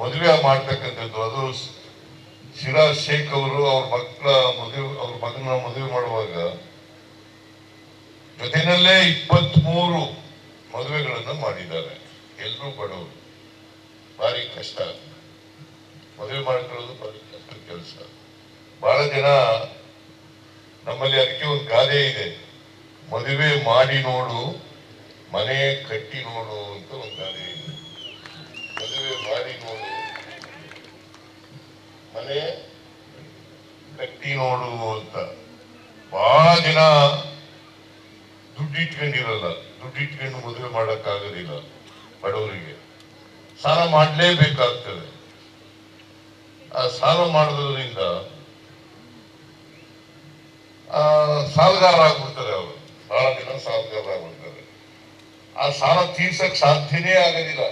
ಮದುವೆ ಮಾಡ್ತಕ್ಕಂಥದ್ದು, ಅದು ಶಿರಾ ಶೇಖ್ ಅವರು ಅವ್ರ ಮಕ್ಕಳ ಮದುವೆ, ಅವ್ರ ಮಗನ ಮದುವೆ ಮಾಡುವಾಗ ಜೊತೆನಲ್ಲೇ ಇಪ್ಪತ್ತ್ ಮೂರು ಮದುವೆಗಳನ್ನ ಮಾಡಿದ್ದಾರೆ. ಎಲ್ಲರೂ ಬಡವರು. ಭಾರಿ ಕಷ್ಟ. ಮದುವೆ ಮಾಡ್ಕೊಳ್ಳೋದು ಭಾರಿ ಕಷ್ಟದ ಕೆಲಸ. ಬಹಳ ಜನ ನಮ್ಮಲ್ಲಿ ಅದಕ್ಕೆ ಒಂದು ಗಾದೆ ಇದೆ. ಮದುವೆ ಮಾಡಿ ನೋಡು, ಮನೆ ಕಟ್ಟಿ ನೋಡು ಅಂತ ಒಂದು ಗಾದೆ ಇದೆ. ಮದುವೆ ಮಾಡಿ ನೋಡು. ಮನೆ ಕಟ್ಟಿ ನೋಡು ಅಂತ. ಬಹಳ ಜನ ದುಡ್ಡು ಇಟ್ಕೊಂಡಿರಲ್ಲ ದುಡ್ಡು ಇಟ್ಕೊಂಡು ಮದುವೆ ಮಾಡೋಕ್ಕಾಗೋದಿಲ್ಲ ಬಡವರಿಗೆ. ಸಾಲ ಮಾಡಲೇಬೇಕಾಗ್ತದೆ. ಆ ಸಾಲ ಮಾಡೋದ್ರಿಂದ ಸಾಲಗಾರ ಆಗ್ಬಿಡ್ತಾರೆ ಅವರು. ಬಹಳ ದಿನ ಸಾಲಗಾರ ಆಗ್ಬಿಡ್ತಾರೆ. ಆ ಸಾಲ ತೀರ್ಸಕ್ ಸಾಧ್ಯನೇ ಆಗೋದಿಲ್ಲ.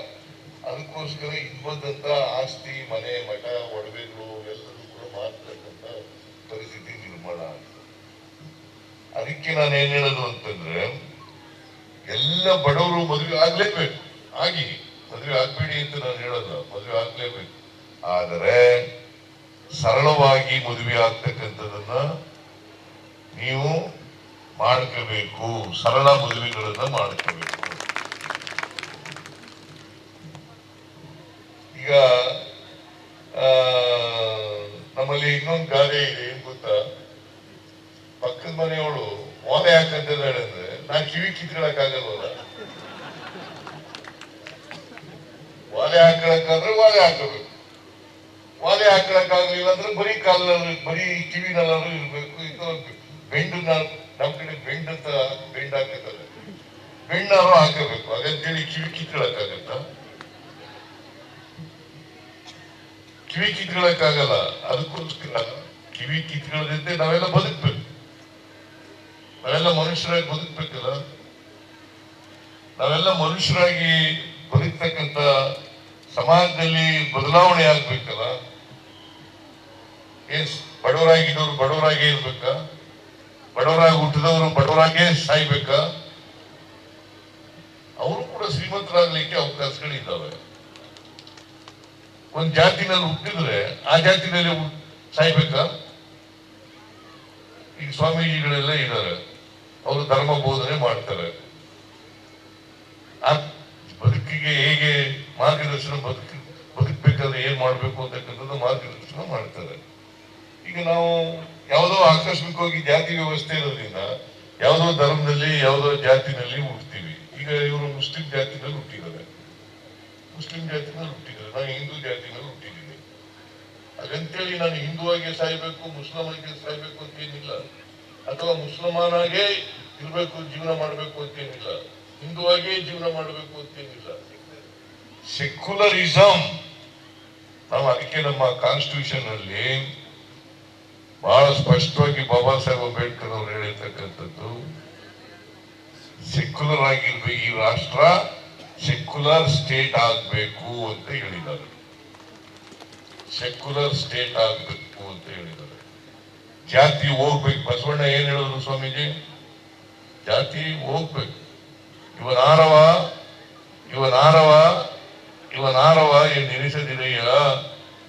ಅದಕ್ಕೋಸ್ಕರ ಇದ್ದಂತ ಆಸ್ತಿ, ಮನೆ, ಮಠ, ಒಡವೆಗಳು ಎಲ್ಲರೂ ಕೂಡ ಮಾರ್ತಕ್ಕಂಥ ಪರಿಸ್ಥಿತಿ ನಿರ್ಮಾಣ ಆಗ್ತದೆ ಅದಕ್ಕೆ ನಾನು ಏನ್ ಹೇಳೋದು ಅಂತಂದ್ರೆ, ಎಲ್ಲ ಬಡವರು ಮದುವೆ ಆಗ್ಲೇಬೇಕು. ಆಗಿ ಮದುವೆ ಆಗ್ಬೇಡಿ ಅಂತ ನಾನು ಹೇಳೋದು, ಮದುವೆ ಆಗ್ಲೇಬೇಕು. ಆದರೆ, ಸರಳವಾಗಿ ಮದುವೆ ಆಗ್ತಕ್ಕಂಥದನ್ನ ನೀವು ಮಾಡ್ಕೋಬೇಕು, ಸರಳ ಮದುವೆಗಳನ್ನ ಮಾಡ್ಕೋಬೇಕು. ಈಗ ನಮ್ಮಲ್ಲಿ ಇನ್ನೊಂದು ಗಾದೆ ಇದೆ, ಏನ್ ಗೊತ್ತಾ? ಪಕ್ಕದ ಮನೆಯವಳು ಓಲೆ ಹಾಕಂತಿದ್ದಾಳೆ ಅಂದ್ರೆ ನಾನು ಕಿವಿ ಕಿತ್ಕೊಳಕ್ಕಾಗಲ್ವಲ್ಲ ಓಲೆ ಹಾಕೊಳಕ್ಕಾದ್ರೆ ಓಲೆ ಹಾಕಬೇಕು. ಓಲೆ ಹಾಕೊಳಕ್ಕಾಗ್ಲಿಲ್ಲ ಅಂದ್ರೆ ಬರೀ ಕಾಲಲ್ಲಿ ಬರೀ ಕಿವಿನಲ್ಲಾದ್ರೂ ಇರ್ಬೇಕು, ಇದು ಬೆಂಡು ನಮ್ ಕಡೆ ಬೆಂಡ್ ಅಂತ ಬೆಂಡ್ ಹಾಕತಾರೆ ಬೆಣ್ಣಾರು ಹಾಕಬೇಕು, ಅದಂತೇಳಿ ಕಿವಿ ಕಿತ್ಕೊಳಕ್ಕಾಗತ್ತಾ? ಕಿವಿ ಕಿತ್ಕೊಳಕ್ಕಾಗಲ್ಲ ಅದಕ್ಕೋಸ್ಕರ ಕಿವಿ ಕಿತ್ಕೊಳ್ಳೋದಂತೆ ನಾವೆಲ್ಲ ಬದುಕ್ಬೇಕು. ನಾವೆಲ್ಲ ಮನುಷ್ಯರಾಗಿ ಬದುಕ್ಬೇಕಲ್ಲ. ನಾವೆಲ್ಲ ಮನುಷ್ಯರಾಗಿ ಬದುಕ್ತಕ್ಕಂತ ಸಮಾಜದಲ್ಲಿ ಬದಲಾವಣೆ ಆಗ್ಬೇಕಲ್ಲ. ಎಸ್ ಬಡವರಾಗಿದ್ದವರು ಬಡವರಾಗೇ ಇರ್ಬೇಕಾ? ಬಡವರಾಗಿ ಹುಟ್ಟಿದವರು ಬಡವರಾಗೇ ಸಾಯ್ಬೇಕಾ? ಅವರು ಕೂಡ ಶ್ರೀಮಂತರಾಗಲಿಕ್ಕೆ ಅವಕಾಶಗಳಿದ್ದಾವೆ. ಒಂದ್ ಜಾತಿನಲ್ಲಿ ಹುಟ್ಟಿದ್ರೆ ಆ ಜಾತಿನಲ್ಲಿ ಸಾಯ್ಬೇಕಾ? ಈಗ ಸ್ವಾಮೀಜಿಗಳೆಲ್ಲ ಇದ್ದಾರೆ. ಅವರು ಧರ್ಮ ಬೋಧನೆ ಮಾಡ್ತಾರೆ. ಆ ಬದುಕಿಗೆ ಹೇಗೆ ಮಾರ್ಗದರ್ಶನ ಬದುಕಿ ಬದುಕಬೇಕಾದ್ರೆ ಏನ್ ಮಾಡ್ಬೇಕು ಅಂತಕ್ಕಂಥದ್ದು ಮಾರ್ಗದರ್ಶನ ಮಾಡ್ತಾರೆ. ಈಗ ನಾವು ಯಾವುದೋ ಆಕಸ್ಮಿಕವಾಗಿ ಜಾತಿ ವ್ಯವಸ್ಥೆ ಇರೋದ್ರಿಂದ ಯಾವುದೋ ಧರ್ಮದಲ್ಲಿ, ಯಾವುದೋ ಜಾತಿನಲ್ಲಿ ಹುಡ್ತೀವಿ ಈಗ ಇವರು ಮುಸ್ಲಿಂ ಜಾತಿನಲ್ಲಿ ಹುಟ್ಟಿದ್ದಾರೆ. ಮುಸ್ಲಿಂ ಜಾತಿನಲ್ಲಿ ಹುಟ್ಟಿದ್ದಾರೆ. ನಾವು ಹಿಂದೂ ಹುಟ್ಟಿದ್ದೀನಿ ಹಾಗಂತೇಳಿ ನಾನು ಹಿಂದುವಾಗಿ ಸಾಯ್ಬೇಕು ಮುಸ್ಲಿಮಾಗಿ ಸಾಯ್ಬೇಕು ಅಂತ ಏನಿಲ್ಲ. ಅಥವಾ ಮುಸಲ್ಮಾನಾಗೇ ಇರಬೇಕು, ಜೀವನ ಮಾಡಬೇಕು ಅಂತೇನಿಲ್ಲ ಆಗಿ ಜೀವನ ಮಾಡಬೇಕು ಅಂತೇನಿಲ್ಲ ಸೆಕ್ಯುಲರಿಸಂ ನಾವು ಅದಕ್ಕೆ ನಮ್ಮ ಕಾನ್ಸ್ಟಿಟ್ಯೂಷನ್ ಅಲ್ಲಿ ಬಹಳ ಸ್ಪಷ್ಟವಾಗಿ ಬಾಬಾ ಸಾಹೇಬ್ ಅಂಬೇಡ್ಕರ್ ಅವರು ಹೇಳಿರ್ತಕ್ಕಂಥದ್ದು ಸೆಕ್ಯುಲರ್ ಆಗಿರ್ಬೇಕು ಈ ರಾಷ್ಟ್ರ ಸೆಕ್ಯುಲರ್ ಸ್ಟೇಟ್ ಆಗಬೇಕು ಅಂತ ಹೇಳಿದ್ದಾರೆ. ಸೆಕ್ಯುಲರ್ ಸ್ಟೇಟ್ ಆಗಬೇಕು ಅಂತ ಹೇಳಿದ್ದಾರೆ. ಜಾತಿ ಹೋಗ್ಬೇಕು. ಬಸವಣ್ಣ ಏನ್ ಹೇಳಿದ್ರು ಸ್ವಾಮೀಜಿ? ಜಾತಿ ಹೋಗ್ಬೇಕು. ಇವನಾರವ ಇವನಾರವ ಇವನಾರವ ಏನ್ ನೆನೆಸದಿರಯ್ಯ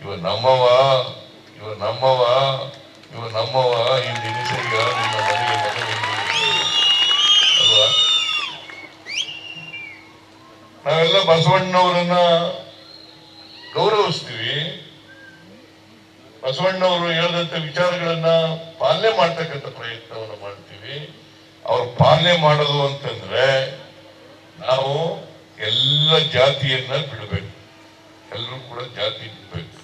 ಇವ ನಮ್ಮವ ಇವ ನಮ್ಮವ ಇವ ನಮ್ಮವ ಈ ನಿಲ್ಲಿಸಯ್ಯ ನಿಮ್ಮ ಮನೆಗೆ ನಾವೆಲ್ಲ ಬಸವಣ್ಣವರನ್ನ ಗೌರವಿಸ್ತೀವಿ. ಬಸವಣ್ಣವರು ಹೇಳಿದಂತ ವಿಚಾರಗಳನ್ನ ಪಾಲನೆ ಮಾಡ್ತಕ್ಕಂಥ ಪ್ರಯತ್ನವನ್ನು ಮಾಡ್ತೀವಿ. ಅವ್ರು ಪಾಲನೆ ಮಾಡೋದು ಅಂತಂದ್ರೆ ನಾವು ಎಲ್ಲ ಜಾತಿಯನ್ನ ಬಿಡಬೇಕು. ಎಲ್ಲರೂ ಕೂಡ ಜಾತಿ ಬಿಡಬೇಕು.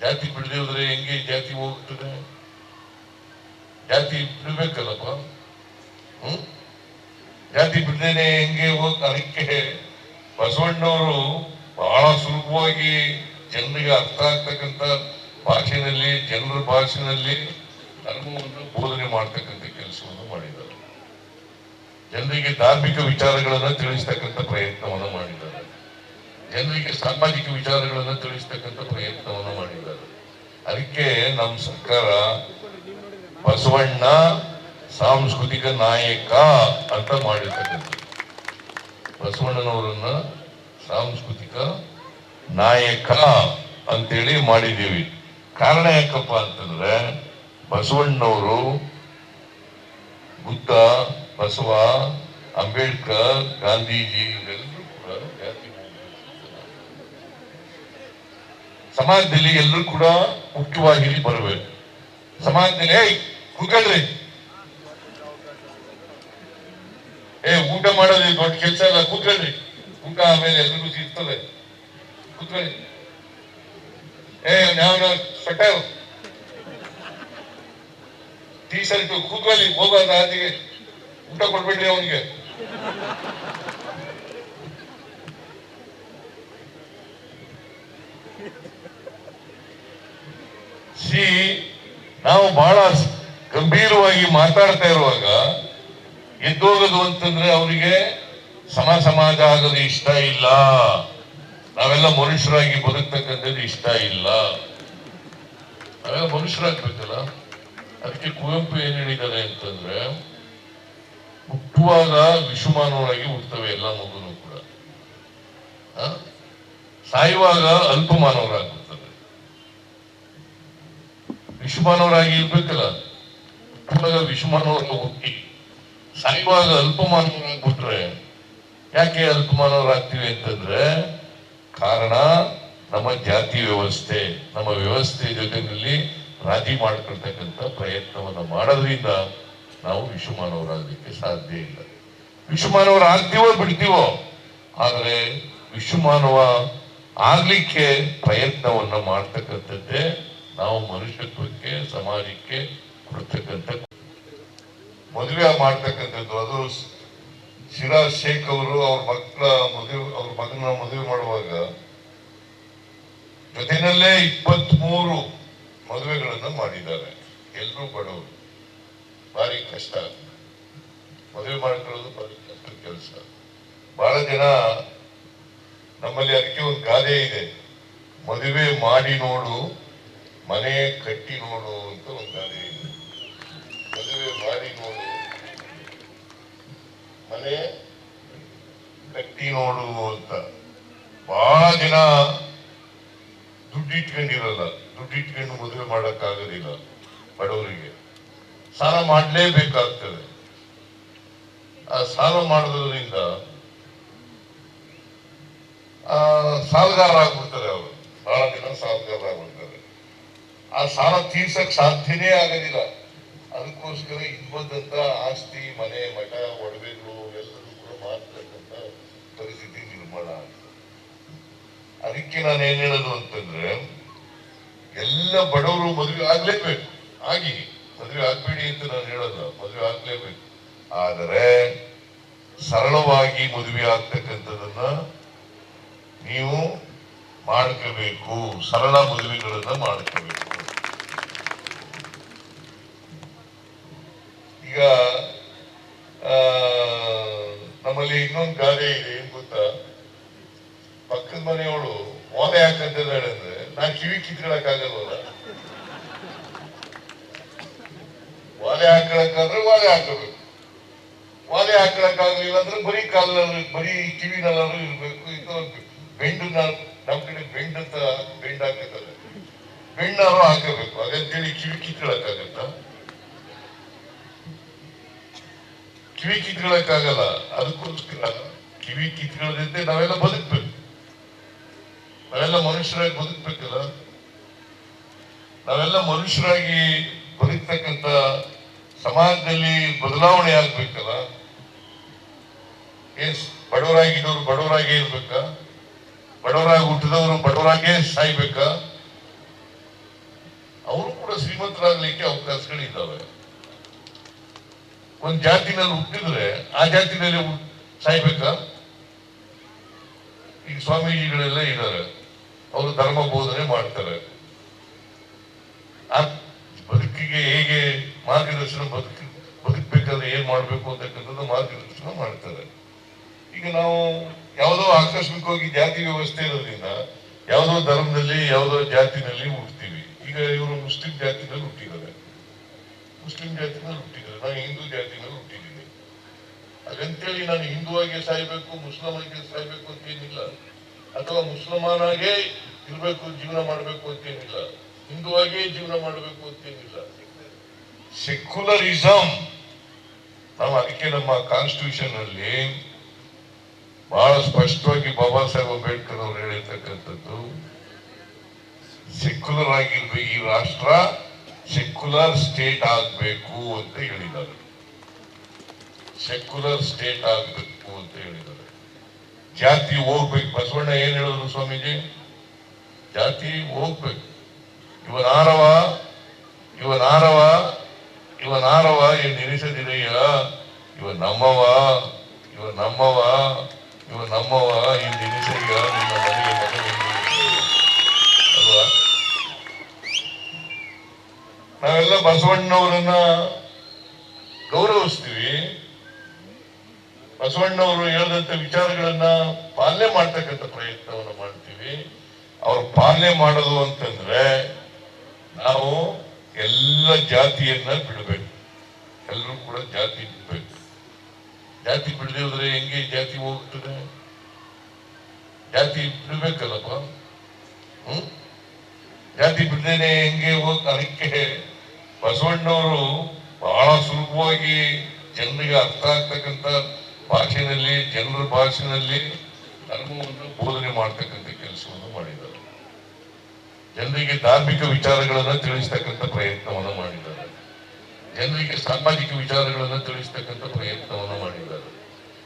ಜಾತಿ ಬಿಡದೆ ಹೋದ್ರೆ ಹೆಂಗೆ ಜಾತಿ ಹೋಗ್ತದೆ? ಜಾತಿ ಬಿಡ್ಬೇಕಲ್ಲಪ್ಪ? ಹ್ಮ್? ಜಾತಿ ಬಿಡದೇನೆ ಹೆಂಗೆ ಹೋಗ್, ಅದಕ್ಕೆ ಬಸವಣ್ಣವರು ಬಹಳ ಸುಲಭವಾಗಿ ಜನರಿಗೆ ಅರ್ಥ ಆಗ್ತಕ್ಕಂಥ ಭಾಷೆನಲ್ಲಿ ಜನರ ಭಾಷೆಯಲ್ಲಿ ಧರ್ಮವನ್ನು ಬೋಧನೆ ಮಾಡ್ತಕ್ಕಂಥ ಕೆಲಸವನ್ನು ಮಾಡಿದ್ದಾರೆ. ಜನರಿಗೆ ಧಾರ್ಮಿಕ ವಿಚಾರಗಳನ್ನು ತಿಳಿಸ್ತಕ್ಕಂಥ ಪ್ರಯತ್ನವನ್ನು ಮಾಡಿದ್ದಾರೆ. ಜನರಿಗೆ ಸಾಮಾಜಿಕ ವಿಚಾರಗಳನ್ನು ತಿಳಿಸ್ತಕ್ಕಂಥ ಪ್ರಯತ್ನವನ್ನು ಮಾಡಿದ್ದಾರೆ. ಅದಕ್ಕೆ ನಮ್ಮ ಸರ್ಕಾರ ಬಸವಣ್ಣ ಸಾಂಸ್ಕೃತಿಕ ನಾಯಕ ಅಂತ ಮಾಡಿರ್ತಕ್ಕಂಥ ಬಸವಣ್ಣನವರನ್ನ ಸಾಂಸ್ಕೃತಿಕ ನಾಯಕ ಅಂತೇಳಿ ಮಾಡಿದ್ದೀವಿ. ಕಾರಣ ಯಾಕಪ್ಪ ಅಂತಂದ್ರೆ ಬಸವಣ್ಣನವರು ಬುದ್ಧ, ಬಸವ, ಅಂಬೇಡ್ಕರ್, ಗಾಂಧೀಜಿ ಇವರೆಲ್ಲರೂ ಕೂಡ ಜಾತಿ ಸಮಾಜದಲ್ಲಿ ಎಲ್ಲರೂ ಕೂಡ ಮುಖ್ಯವಾಗಿ ಬರಬೇಕು. ಸಮಾಜದಲ್ಲಿ, ಏಯ್, ಕೂತ್ಕೊಳ್ರಿ. ಏ, ಊಟ ಮಾಡೋದು ದೊಡ್ಡ ಕೆಲಸ ಅಲ್ಲ, ಕೂತ್ಕೊಳ್ರಿ. ಊಟ ಆಮೇಲೆ ಎಲ್ರಿಗೂ ಸಿಗ್ತದೆ ಕೂತ್ಕೊಳ್ಳಿ ಏ ನಾನು ಸೊಟ್ಟ ಟೀ ಕೂತ್ಕೊಳ್ಳಿ ಹೋಗೋದ ಆದಿಗೆ ಊಟ ಕೊಡ್ಬೇಡ್ರಿ ಅವನಿಗೆ. ಸಿ ನಾವು ಬಹಳ ಗಂಭೀರವಾಗಿ ಮಾತಾಡ್ತಾ ಇರುವಾಗ ಎದ್ದೋಗೋದು ಅಂತಂದ್ರೆ ಅವರಿಗೆ ಸಮ ಸಮಾಜ ಆಗೋದು ಇಷ್ಟ ಇಲ್ಲ. ನಾವೆಲ್ಲ ಮನುಷ್ಯರಾಗಿ ಬದುಕ್ತಕ್ಕಂಥದ್ದು ಇಷ್ಟ ಇಲ್ಲ. ನಾವೆಲ್ಲ ಮನುಷ್ಯರಾಗ್ಬೇಕಲ್ಲ? ಅದಕ್ಕೆ ಕುವೆಂಪು ಏನ್ ಹೇಳಿದ್ದಾರೆ ಅಂತಂದ್ರೆ, ಹುಟ್ಟುವಾಗ ವಿಶ್ವಮಾನವರಾಗಿ ಹುಟ್ಟುತ್ತವೆ ಎಲ್ಲ ಮಗುನು ಕೂಡ? ಸಾಯುವಾಗ ಅಲ್ಪಮಾನವರಾಗುತ್ತದೆ ವಿಶ್ವಮಾನವರಾಗಿ ಇರ್ಬೇಕಲ್ಲ? ಹುಟ್ಟುವಾಗ ವಿಷುಮಾನವರ ಹುಟ್ಟಿ, ಸಾಯುವಾಗ ಅಲ್ಪಮಾನವರಾಗ್ಬಿಟ್ರೆ ಯಾಕೆ ಅಲ್ಪಮಾನವರಾಗ್ತೀವಿ ಅಂತಂದ್ರೆ ಕಾರಣ ನಮ್ಮ ಜಾತಿ ವ್ಯವಸ್ಥೆ, ನಮ್ಮ ವ್ಯವಸ್ಥೆ ಜೊತೆಯಲ್ಲಿ ರಾಜಿ ಮಾಡ್ಕೊಳ್ತಕ್ಕಂಥ ಪ್ರಯತ್ನವನ್ನ ಮಾಡೋದ್ರಿಂದ ನಾವು ವಿಶ್ವಮಾನವರಾಗಲಿಕ್ಕೆ ಸಾಧ್ಯ ಇಲ್ಲ. ವಿಶ್ವಮಾನವರು ಆಗ್ತೀವೋ ಬಿಡ್ತೀವೋ, ಆದರೆ ವಿಶ್ವಮಾನವ ಆಗ್ಲಿಕ್ಕೆ ಪ್ರಯತ್ನವನ್ನ ಮಾಡ್ತಕ್ಕಂಥದ್ದೇ ನಾವು ಮನುಷ್ಯತ್ವಕ್ಕೆ, ಸಮಾಜಕ್ಕೆ ಕೊಡ್ತಕ್ಕಂಥ ಮದುವೆ ಮಾಡ್ತಕ್ಕಂಥದ್ದು. ಅದು ಶಿರಾಜ್ ಶೇಖ್ ಅವರು ಅವ್ರ ಮಕ್ಕಳ ಮದುವೆ, ಅವ್ರ ಮಗನ ಮದುವೆ ಮಾಡುವಾಗ ಜೊತೆನಲ್ಲೇ ಇಪ್ಪತ್ತ್ ಮೂರು ಮದುವೆಗಳನ್ನು ಮಾಡಿದ್ದಾರೆ. ಎಲ್ಲರೂ ಬಡವರು. ಭಾರಿ ಕಷ್ಟ. ಮದುವೆ ಮಾಡ್ಕೊಳ್ಳೋದು ಭಾರಿ ಕಷ್ಟ ಕೆಲಸ. ಬಹಳ ಜನ ನಮ್ಮಲ್ಲಿ ಅದಕ್ಕೆ ಒಂದು ಗಾದೆ ಇದೆ. ಮದುವೆ ಮಾಡಿ ನೋಡು, ಮನೆ ಕಟ್ಟಿ ನೋಡು ಅಂತ ಒಂದು ಗಾದೆ ಇದೆ. ಮದುವೆ ಮಾಡಿ ನೋಡು. ಮನೆ ಕಟ್ಟಿ ನೋಡು ಅಂತ. ಬಹಳ ದಿನ ದುಡ್ಡಿಟ್ಕೊಂಡಿರಲ್ಲ, ದುಡ್ಡಿಟ್ಕೊಂಡು ಮದುವೆ ಮಾಡಕ್ಕಾಗೋದಿಲ್ಲ ಬಡವರಿಗೆ. ಸಾಲ ಮಾಡಲೇಬೇಕಾಗ್ತದೆ. ಆ ಸಾಲ ಮಾಡೋದ್ರಿಂದ ಸಾಲಗಾರ ಆಗ್ಬಿಡ್ತಾರೆ ಅವರು. ಬಹಳ ದಿನ ಸಾಲಗಾರ ಆಗ್ಬಿಡ್ತಾರೆ. ಆ ಸಾಲ ತೀರ್ಸಕ್ ಸಾಧ್ಯನೇ ಆಗೋದಿಲ್ಲ. ಅದಕ್ಕೋಸ್ಕರ ಇದ್ಬಂದಂತ ಆಸ್ತಿ, ಮನೆ, ಮಠ ಮಾರ್ತಕ್ಕಂಥ ಪರಿಸ್ಥಿತಿ ನಿರ್ಮಾಣ ಆಗ್ತದೆ ಅದಕ್ಕೆ ನಾನು ಏನ್ ಹೇಳೋದು ಅಂತಂದ್ರೆ, ಎಲ್ಲ ಬಡವರು ಮದುವೆ ಆಗ್ಲೇಬೇಕು. ಆಗಿ, ಮದುವೆ ಆಗ್ಬೇಡಿ ಅಂತ ನಾನು ಹೇಳಲ್ಲ ಮದುವೆ ಆಗ್ಲೇಬೇಕು. ಆದರೆ, ಸರಳವಾಗಿ ಮದುವೆ ಆಗ್ತಕ್ಕಂಥದನ್ನ ನೀವು ಮಾಡ್ಕೋಬೇಕು. ಸರಳ ಮದುವೆಗಳನ್ನ ಮಾಡ್ಕೋಬೇಕು. ಈಗ ನಮ್ಮಲ್ಲಿ ಇನ್ನೊಂದು ಗಾದೆ ಇದೆ. ಪಕ್ಕದ ಮನೆಯವಳು ಓಲೆ ಹಾಕಂತಿದ್ದಾಳೆ ಅಂದ್ರೆ ನಾ ಕಿವಿ ಕಿತ್ಕೊಳಕ್ ಒಲೆ ಓಲೆ ಒಲೆ ಹಾಕಬೇಕು. ಓಲೆ ಹಾಕೊಳಕ್ಕಾಗಲಿಲ್ಲ ಅಂದ್ರೆ ಬರೀ ಕಾಲಲ್ಲಿ ಬರೀ ಕಿವಿನಲ್ಲಾದ್ರೂ ಇರ್ಬೇಕು. ಇದು ಬೆಂಡು ನಮ್ ಕಡೆ ಬೆಂಡ್ ಅಂತ ಬೆಂಡ್ ಹಾಕಿದ್ದಾರೆ ಬೆಣ್ಣಾರು ಹಾಕಬೇಕು. ಅದಂತೇಳಿ ಕಿವಿ ಕಿತ್ಕೊಳಕ್ಕಾಗತ್ತ? ಕಿವಿ ಕಿತ್ಕೊಳಕ್ಕಾಗಲ್ಲ. ಅದಕ್ಕೋಸ್ಕರ ಕಿವಿ ಕಿತ್ಕೊಳ್ಳದಂತೆ ನಾವೆಲ್ಲ ಬದುಕ್ಬೇಕು. ನಾವೆಲ್ಲ ಮನುಷ್ಯರಾಗಿ ಬದುಕ್ಬೇಕಲ್ಲ? ನಾವೆಲ್ಲ ಮನುಷ್ಯರಾಗಿ ಬದುಕ್ತಕ್ಕಂತ ಸಮಾಜದಲ್ಲಿ ಬದಲಾವಣೆ ಆಗ್ಬೇಕಲ್ಲ? ಏನ್ ಬಡವರಾಗಿದ್ದವರು ಬಡವರಾಗೇ ಇರ್ಬೇಕಾ? ಬಡವರಾಗಿ ಹುಟ್ಟಿದವರು ಬಡವರಾಗೇ ಸಾಯ್ಬೇಕಾ? ಅವರು ಕೂಡ ಶ್ರೀಮಂತರಾಗಲಿಕ್ಕೆ ಅವಕಾಶಗಳಿದ್ದಾವೆ. ಒಂದ್ ಜಾತಿನಲ್ಲಿ ಹುಟ್ಟಿದ್ರೆ ಆ ಜಾತಿನಲ್ಲಿ ಸಾಯ್ಬೇಕಾ? ಈಗ ಸ್ವಾಮೀಜಿಗಳೆಲ್ಲ ಇದ್ದಾರೆ. ಅವರು ಧರ್ಮ ಬೋಧನೆ ಮಾಡ್ತಾರೆ. ಆ ಬದುಕಿಗೆ ಹೇಗೆ ಮಾರ್ಗದರ್ಶನ ಬದುಕಿ, ಬದುಕಬೇಕಾದ್ರೆ ಏನ್ ಮಾಡ್ಬೇಕು ಅಂತಕ್ಕಂಥದ್ದು ಮಾರ್ಗದರ್ಶನ ಮಾಡ್ತಾರೆ. ಈಗ ನಾವು ಯಾವುದೋ ಆಕಸ್ಮಿಕವಾಗಿ ಜಾತಿ ವ್ಯವಸ್ಥೆ ಇರೋದ್ರಿಂದ ಯಾವುದೋ ಧರ್ಮದಲ್ಲಿ, ಯಾವುದೋ ಜಾತಿನಲ್ಲಿ ಹುಡ್ತೀವಿ ಈಗ ಇವರು ಮುಸ್ಲಿಂ ಜಾತಿನಲ್ಲಿ ಹುಟ್ಟಿದ್ದಾರೆ. ಮುಸ್ಲಿಂ ಜಾತಿನಲ್ಲಿ ಹುಟ್ಟಿದ್ದಾರೆ. ನಾವು ಹಿಂದೂ ಜಾತಿನಲ್ಲಿ ಹುಟ್ಟಿದ್ದೀನಿ ಹಾಗಂತೇಳಿ ನಾನು ಹಿಂದೂ ಆಗಿ ಸಾಯ್ಬೇಕು ಮುಸ್ಲಿಂ ಆಗಿ ಸಾಯ್ಬೇಕು ಅಂತ ಏನಿಲ್ಲ. ಅಥವಾ ಮುಸಲ್ಮಾನಾಗೇ ಇರಬೇಕು, ಜೀವನ ಮಾಡಬೇಕು ಅಂತೇನಿಲ್ಲ ಆಗಿ ಜೀವನ ಮಾಡಬೇಕು ಅಂತೇನಿಲ್ಲ ಸೆಕ್ಯುಲರಿಸಂ ನಾವು ಅದಕ್ಕೆ ನಮ್ಮ ಕಾನ್ಸ್ಟಿಟ್ಯೂಷನ್ ಅಲ್ಲಿ ಬಹಳ ಸ್ಪಷ್ಟವಾಗಿ ಬಾಬಾ ಸಾಹೇಬ್ ಅಂಬೇಡ್ಕರ್ ಅವರು ಹೇಳಿರ್ತಕ್ಕಂಥದ್ದು ಸೆಕ್ಯುಲರ್ ಆಗಿರ್ಬೇಕು, ಈ ರಾಷ್ಟ್ರ ಸೆಕ್ಯುಲರ್ ಸ್ಟೇಟ್ ಆಗಬೇಕು ಅಂತ ಹೇಳಿದ್ದಾರೆ. ಸೆಕ್ಯುಲರ್ ಸ್ಟೇಟ್ ಆಗಬೇಕು ಅಂತ ಹೇಳಿದ್ದಾರೆ. ಜಾತಿ ಹೋಗ್ಬೇಕು. ಬಸವಣ್ಣ ಏನ್ ಹೇಳಿದ್ರು ಸ್ವಾಮೀಜಿ? ಜಾತಿ ಹೋಗ್ಬೇಕು. ಇವನಾರವ ಇವನಾರವ ಇವನಾರವ ಏನ್ ನೆನೆಸದಿದೆಯ ಇವ ನಮ್ಮವ ಇವ ನಮ್ಮವ ಇವ ನಮ್ಮವ ಈ ನಿಲ್ಲಿಸಯ್ಯ? ನಿಮ್ಮ ಮನೆಗೆ ನಾವೆಲ್ಲ ಬಸವಣ್ಣವರನ್ನ ಗೌರವಿಸ್ತೀವಿ ಬಸವಣ್ಣವರು ಹೇಳಿದಂತ ವಿಚಾರಗಳನ್ನ ಪಾಲನೆ ಮಾಡ್ತಕ್ಕಂಥ ಪ್ರಯತ್ನವನ್ನು ಮಾಡ್ತೀವಿ. ಅವ್ರು ಪಾಲನೆ ಮಾಡೋದು ಅಂತಂದ್ರೆ ನಾವು ಎಲ್ಲ ಜಾತಿಯನ್ನ ಬಿಡಬೇಕು. ಎಲ್ಲರೂ ಕೂಡ ಜಾತಿ ಬಿಡಬೇಕು. ಜಾತಿ ಬಿಡದೆ ಹೋದ್ರೆ ಹೆಂಗೆ ಜಾತಿ ಹೋಗ್ತದೆ? ಜಾತಿ ಬಿಡಬೇಕಲ್ಲಪ್ಪ? ಹ್ಮ್? ಜಾತಿ ಬಿಡದೇನೆ ಹೆಂಗೆ ಹೋಗ್ತ ಅದಕ್ಕೆ ಬಸವಣ್ಣವರು ಬಹಳ ಸುಲಭವಾಗಿ ಜನರಿಗೆ ಅರ್ಥ ಆಗ್ತಕ್ಕಂಥ ಭಾಷೆನಲ್ಲಿ ಜನರ ಭಾಷೆಯಲ್ಲಿ ಧರ್ಮವನ್ನು ಬೋಧನೆ ಮಾಡ್ತಕ್ಕಂಥ ಕೆಲಸವನ್ನು ಮಾಡಿದ್ದಾರೆ. ಜನರಿಗೆ ಧಾರ್ಮಿಕ ವಿಚಾರಗಳನ್ನು ತಿಳಿಸ್ತಕ್ಕಂಥ ಪ್ರಯತ್ನವನ್ನು ಮಾಡಿದ್ದಾರೆ. ಜನರಿಗೆ ಸಾಮಾಜಿಕ ವಿಚಾರಗಳನ್ನು ತಿಳಿಸ್ತಕ್ಕಂಥ ಪ್ರಯತ್ನವನ್ನು ಮಾಡಿದ್ದಾರೆ.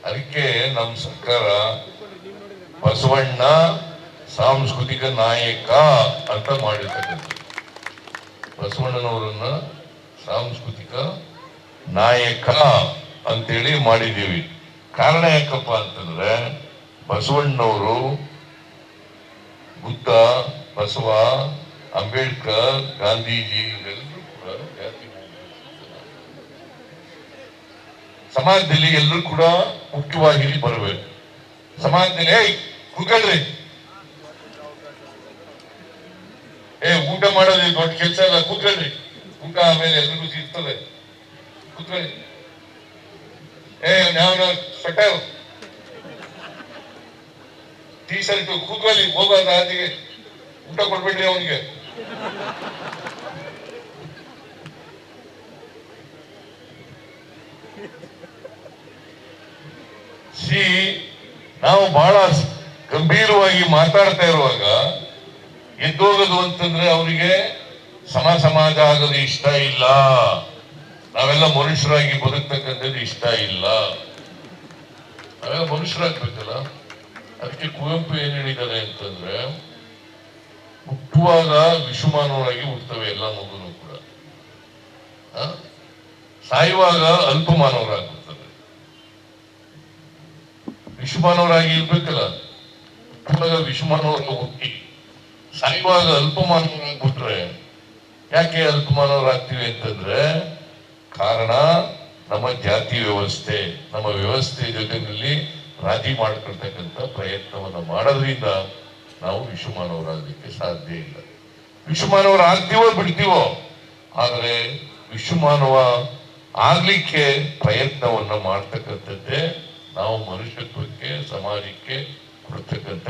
ಅದಕ್ಕೆ ನಮ್ಮ ಸರ್ಕಾರ ಬಸವಣ್ಣ ಸಾಂಸ್ಕೃತಿಕ ನಾಯಕ ಅಂತ ಮಾಡಿರ್ತಕ್ಕಂಥದ್ದು. ಬಸವಣ್ಣನವರನ್ನ ಸಾಂಸ್ಕೃತಿಕ ನಾಯಕ ಅಂತೇಳಿ ಮಾಡಿದ್ದೀವಿ. ಕಾರಣ ಯಾಕಪ್ಪ ಅಂತಂದ್ರೆ ಬಸವಣ್ಣನವರು ಬುದ್ಧ, ಬಸವ, ಅಂಬೇಡ್ಕರ್, ಗಾಂಧೀಜಿ ಇವರೆಲ್ಲರೂ ಕೂಡ ಜಾತಿ ಸಮಾಜದಲ್ಲಿ ಎಲ್ಲರೂ ಕೂಡ ಮುಖ್ಯವಾಗಿ ಬರಬೇಕು. ಸಮಾಜದಲ್ಲಿ ಕೂತ್ಕೊಳ್ರಿ. ಏ, ಊಟ ಮಾಡೋದು ದೊಡ್ಡ ಕೆಲಸ ಅಲ್ಲ, ಕೂತ್ಕೊಳ್ರಿ. ಊಟ ಆಮೇಲೆ ಎಲ್ರಿಗೂ ಸಿಗ್ತದೆ. ಕೂತ್ಕೊಳ್ಳಿ ಏ ನಾವು ಸ್ವೆಟರ್ ಟೀ ಶರ್ಟ್ ಕೂತ್ಕೊಳ್ಳಿ ಹೋಗೋದ ಅದಿಗೆ ಊಟ ಕೊಡ್ಬೇಡ್ರಿ ಅವನಿಗೆ. ಸಿ, ನಾವು ಬಹಳ ಗಂಭೀರವಾಗಿ ಮಾತಾಡ್ತಾ ಇರುವಾಗ ಎದ್ದೋಗೋದು ಅಂತಂದ್ರೆ ಅವರಿಗೆ ಸಮ ಸಮಾಜ ಆಗೋದು ಇಷ್ಟ ಇಲ್ಲ. ನಾವೆಲ್ಲ ಮನುಷ್ಯರಾಗಿ ಬದುಕ್ತಕ್ಕಂಥದ್ದು ಇಷ್ಟ ಇಲ್ಲ. ನಾವೆಲ್ಲ ಮನುಷ್ಯರಾಗ್ಬೇಕಲ್ಲ? ಅದಕ್ಕೆ ಕುವೆಂಪು ಏನ್ ಹೇಳಿದ್ದಾರೆ ಅಂತಂದ್ರೆ, ಹುಟ್ಟುವಾಗ ವಿಷುಮಾನವರಾಗಿ ಹುಟ್ಟುತ್ತವೆ ಎಲ್ಲ ಮಗುನು ಕೂಡ. ಸಾಯುವಾಗ ಅಲ್ಪಮಾನವರಾಗುತ್ತದೆ ವಿಷುಮಾನವರಾಗಿ ಇರ್ಬೇಕಲ್ಲ? ಹುಟ್ಟುವಾಗ ವಿಷುಮಾನವರಾಗಿ ಹುಟ್ಟಿ. ಸಾಯುವಾಗ ಅಲ್ಪಮಾನವರಾಗಿ ಬಿಟ್ರೆ ಯಾಕೆ ಅಲ್ಪಮಾನವರಾಗ್ತೀವಿ ಅಂತಂದ್ರೆ ಕಾರಣ ನಮ್ಮ ಜಾತಿ ವ್ಯವಸ್ಥೆ, ನಮ್ಮ ವ್ಯವಸ್ಥೆ ಜೊತೆಯಲ್ಲಿ ರಾಜಿ ಮಾಡ್ಕೊಳ್ತಕ್ಕಂಥ ಪ್ರಯತ್ನವನ್ನ ಮಾಡೋದ್ರಿಂದ ನಾವು ವಿಶ್ವಮಾನವರಾಗಲಿಕ್ಕೆ ಸಾಧ್ಯ ಇಲ್ಲ. ವಿಶ್ವಮಾನವರು ಆಗ್ತೀವೋ ಬಿಡ್ತೀವೋ, ಆದರೆ ವಿಶ್ವಮಾನವ ಆಗ್ಲಿಕ್ಕೆ ಪ್ರಯತ್ನವನ್ನ ಮಾಡ್ತಕ್ಕಂಥದ್ದೇ ನಾವು ಮನುಷ್ಯತ್ವಕ್ಕೆ, ಸಮಾಜಕ್ಕೆ ಕೊಡ್ತಕ್ಕಂಥ